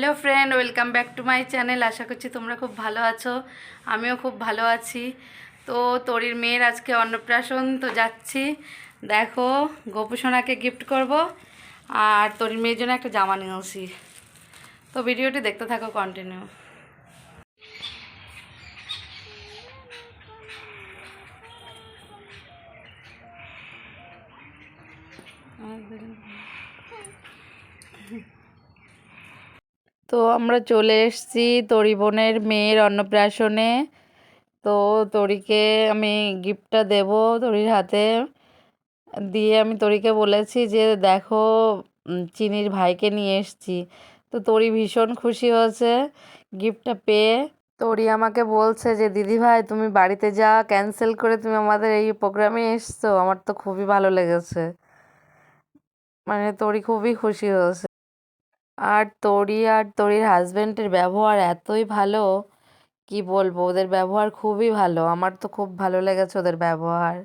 Hello friend, welcome back to my channel. আশা করছি তোমরা খুব ভালো আছো। আমিও খুব ভালো আছি। তো তোরির মেয়ের আজকে অন্নপ্রাশন, তো যাচ্ছি। দেখো গোপুসোনাকে গিফট করব আর তোরির মেয়ের জন্য একটা জামা নিয়েছি তো ভিডিওটি দেখতে থাকো কন্টিনিউ তো আমরা চলে এসেছি তরি বোনের মেয়ের অন্নপ্রাশনে। তো তরিকে আমি গিফটটা দেব তরির হাতে। দিয়ে আমি তরিকে বলেছি যে, দেখো চিনির ভাইকে নিয়ে এসেছি। তো তরি ভীষণ খুশি হয়েছে গিফটটা পেয়ে। তরি আমাকে বলছে যে, দিদি ভাই, তুমি বাড়িতে যা, ক্যান্সেল করে তুমি আমাদের এই প্রোগ্রামে এসছো। আমার তো খুবই ভালো লেগেছে। মানে তরি খুবই খুশি হয়েছে। আর তরি আর তরির হাজব্যান্ডের ব্যবহার এতই ভালো, কি বলব? ওদের ব্যবহার খুবই ভালো। আমার তো খুব ভালো লেগেছে ওদের ব্যবহার।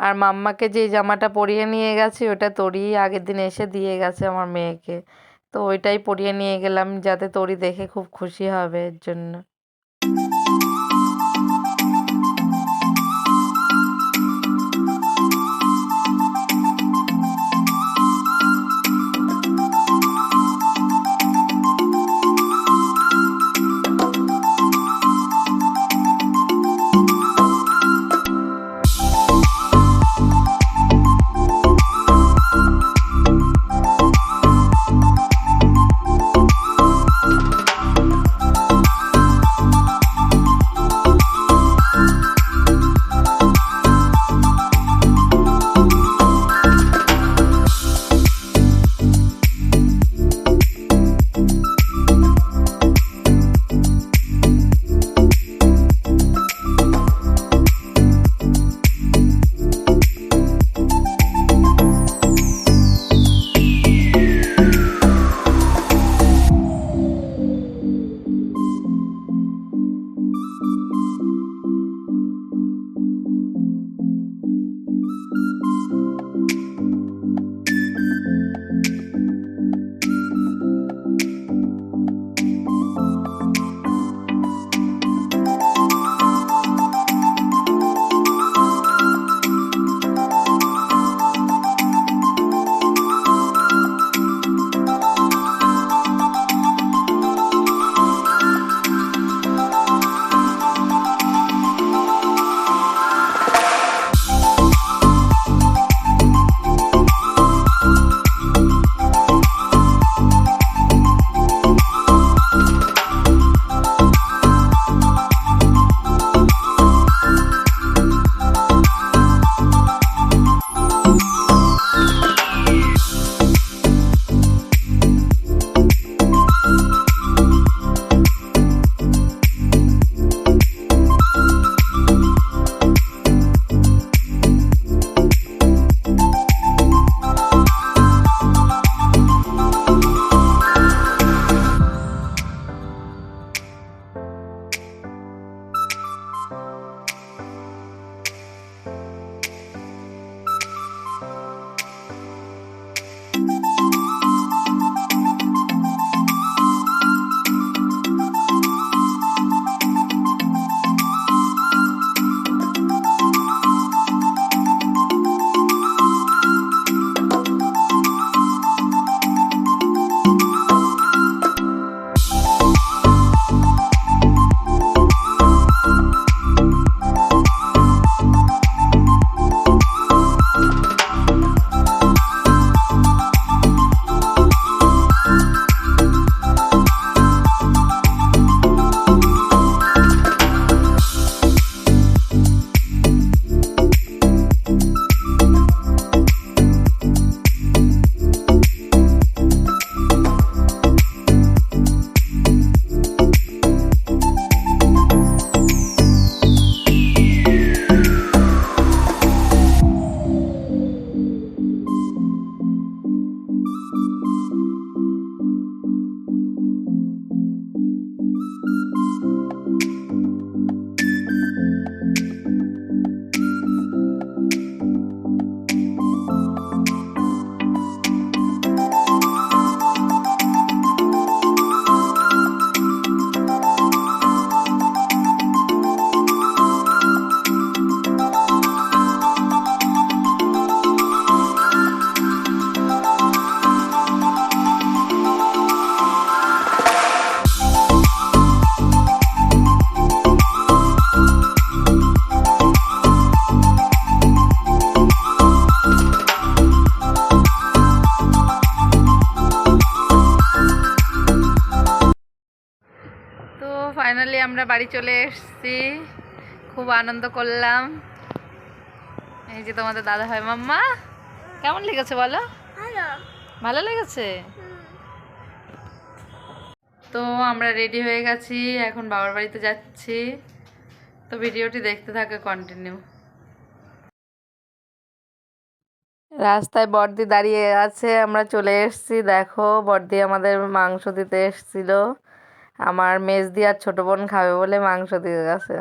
আর মাম্মাকে যে জামাটা পরিয়ে নিয়ে গেছি, ওটা তরি আগের দিন এসে দিয়ে গেছে আমার মেয়েকে। তো ওইটাই পরিয়ে নিয়ে গেলাম যাতে তরি দেখে খুব খুশি হবে এর জন্য। বাড়ি চলে এসেছি। খুব আনন্দ করলাম। এই যে তোমাদের দাদা ভাই মাম্মা কেমন লেগেছে বলো? ভালো। ভালো লেগেছে? তো আমরা রেডি হয়ে গেছি এখন বাবার বাড়িতে যাচ্ছি। তো ভিডিওটি দেখতে থাকে কন্টিনিউ রাস্তায় বর্দি দাঁড়িয়ে আছে আমরা চলে এসেছি। দেখো বর্দি আমাদের মাংস দিতে এসেছিল। আমার মেজদি আর ছোট বোন খাবে বলে মাংস দিয়ে গেছে।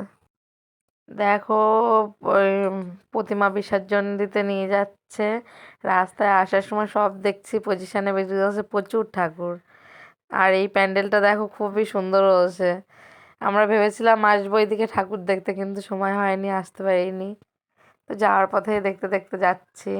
দেখো, ওই প্রতিমা বিসর্জন দিতে নিয়ে যাচ্ছে। রাস্তায় আসার সময় সব দেখছি পজিশনে বেজে গেছে প্রচুর ঠাকুর। আর এই প্যান্ডেলটা দেখো খুবই সুন্দর হয়েছে। আমরা ভেবেছিলাম আসব এদিকে ঠাকুর দেখতে, কিন্তু সময় হয়নি, আসতে পারিনি। তো যাওয়ার পথে দেখতে দেখতে যাচ্ছি।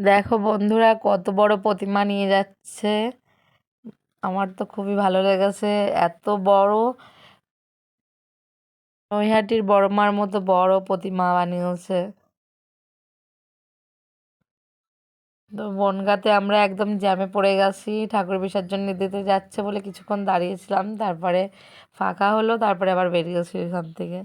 দেখো বন্ধুরা, কত বড় প্রতিমা নিয়ে যাচ্ছে। আমার তো খুবই ভালো লেগেছে। এত বড় নৈহাটির বড় মার মতো বড় প্রতিমা বানিয়েছে। তো বনগাঁতে আমরা একদম জ্যামে পড়ে গেছি। ঠাকুর বিসর্জন দিতে যাচ্ছে বলে কিছুক্ষণ দাঁড়িয়েছিলাম। তারপরে ফাঁকা হলো, তারপরে আবার বেরিয়েছি এখান থেকে।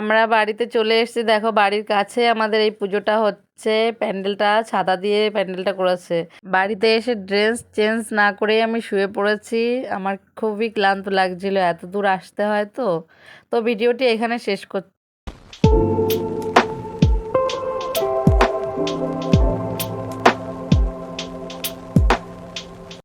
আমরা বাড়িতে চলে এসেছি। দেখো বাড়ির কাছে আমাদের এই পুজোটা হচ্ছে। প্যান্ডেলটা ছাতা দিয়ে প্যান্ডেলটা করেছে। বাড়িতে এসে ড্রেস চেঞ্জ না করেই আমি শুয়ে পড়েছি। আমার খুবই ক্লান্ত লাগছিল। এত দূর আসতে হয় তো। তো ভিডিওটি এখানে শেষ করছি